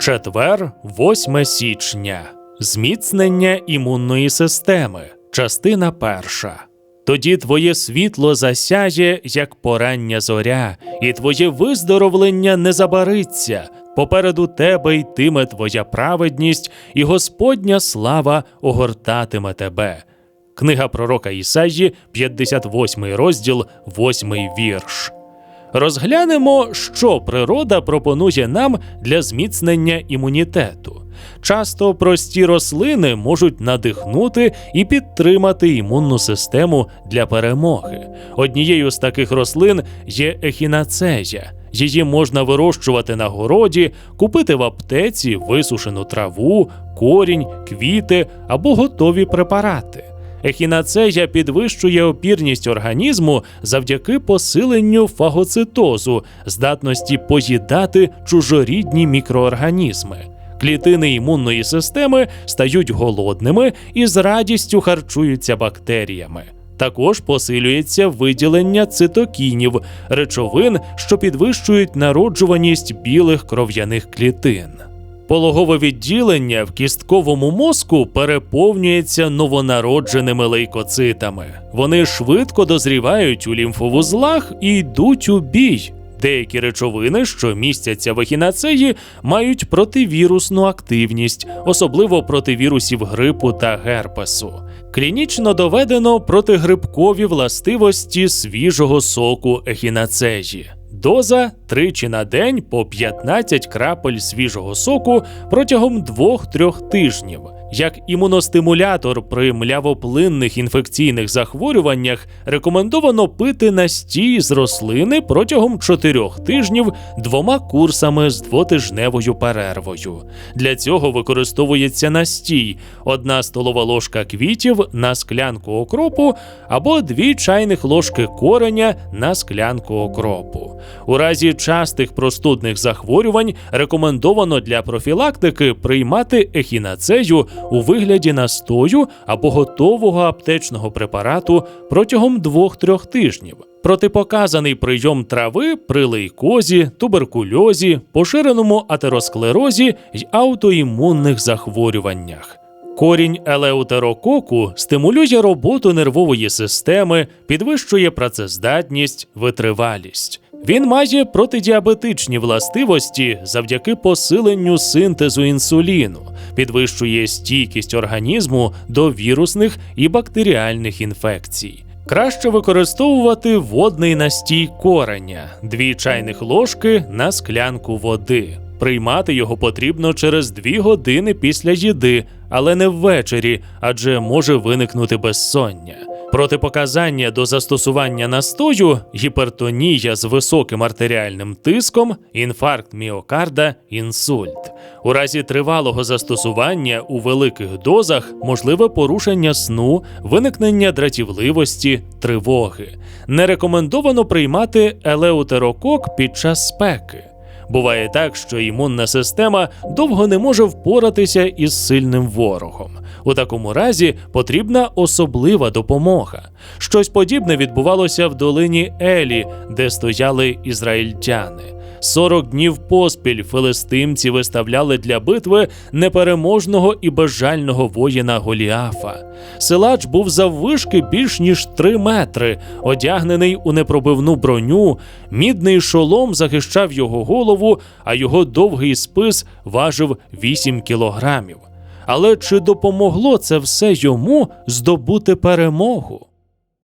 Четвер, 8 січня. Зміцнення імунної системи. Частина перша. Тоді твоє світло засяє, як порання зоря, і твоє виздоровлення не забариться. Попереду тебе йтиме твоя праведність, і Господня слава огортатиме тебе. Книга пророка Ісаї, 58 розділ, 8 вірш. Розглянемо, що природа пропонує нам для зміцнення імунітету. Часто прості рослини можуть надихнути і підтримати імунну систему для перемоги. Однією з таких рослин є ехінацея. Її можна вирощувати на городі, купити в аптеці висушену траву, корінь, квіти або готові препарати. Ехінацея підвищує опірність організму завдяки посиленню фагоцитозу, здатності поїдати чужорідні мікроорганізми. Клітини імунної системи стають голодними і з радістю харчуються бактеріями. Також посилюється виділення цитокінів, речовин, що підвищують народжуваність білих кров'яних клітин. Пологове відділення в кістковому мозку переповнюється новонародженими лейкоцитами. Вони швидко дозрівають у лімфовузлах і йдуть у бій. Деякі речовини, що містяться в ехінацеї, мають противірусну активність, особливо проти вірусів грипу та герпесу. Клінічно доведено протигрибкові властивості свіжого соку ехінацеї. Доза тричі на день по 15 крапель свіжого соку протягом 2-3 тижнів. Як імуностимулятор при млявоплинних інфекційних захворюваннях рекомендовано пити настій з рослини протягом 4 тижнів двома курсами з двотижневою перервою. Для цього використовується настій: одна столова ложка квітів на склянку окропу або дві чайних ложки кореня на склянку окропу. У разі частих простудних захворювань рекомендовано для профілактики приймати ехінацею у вигляді настою або готового аптечного препарату протягом 2-3 тижнів. Протипоказаний прийом трави при лейкозі, туберкульозі, поширеному атеросклерозі й аутоімунних захворюваннях. Корінь елеутерококу стимулює роботу нервової системи, підвищує працездатність, витривалість. Він має протидіабетичні властивості завдяки посиленню синтезу інсуліну, підвищує стійкість організму до вірусних і бактеріальних інфекцій. Краще використовувати водний настій кореня, дві чайних ложки на склянку води. Приймати його потрібно через 2 години після їди, але не ввечері, адже може виникнути безсоння. Протипоказання до застосування настою гіпертонія з високим артеріальним тиском, інфаркт міокарда, інсульт. У разі тривалого застосування у великих дозах можливе порушення сну, виникнення дратівливості, тривоги. Не рекомендовано приймати елеутерокок під час спеки. Буває так, що імунна система довго не може впоратися із сильним ворогом. У такому разі потрібна особлива допомога. Щось подібне відбувалося в долині Елі, де стояли ізраїльтяни. 40 днів поспіль филистимці виставляли для битви непереможного і безжального воїна Голіафа. Силач був заввишки більш ніж 3 метри, одягнений у непробивну броню, мідний шолом захищав його голову, а його довгий спис важив 8 кілограмів. Але чи допомогло це все йому здобути перемогу?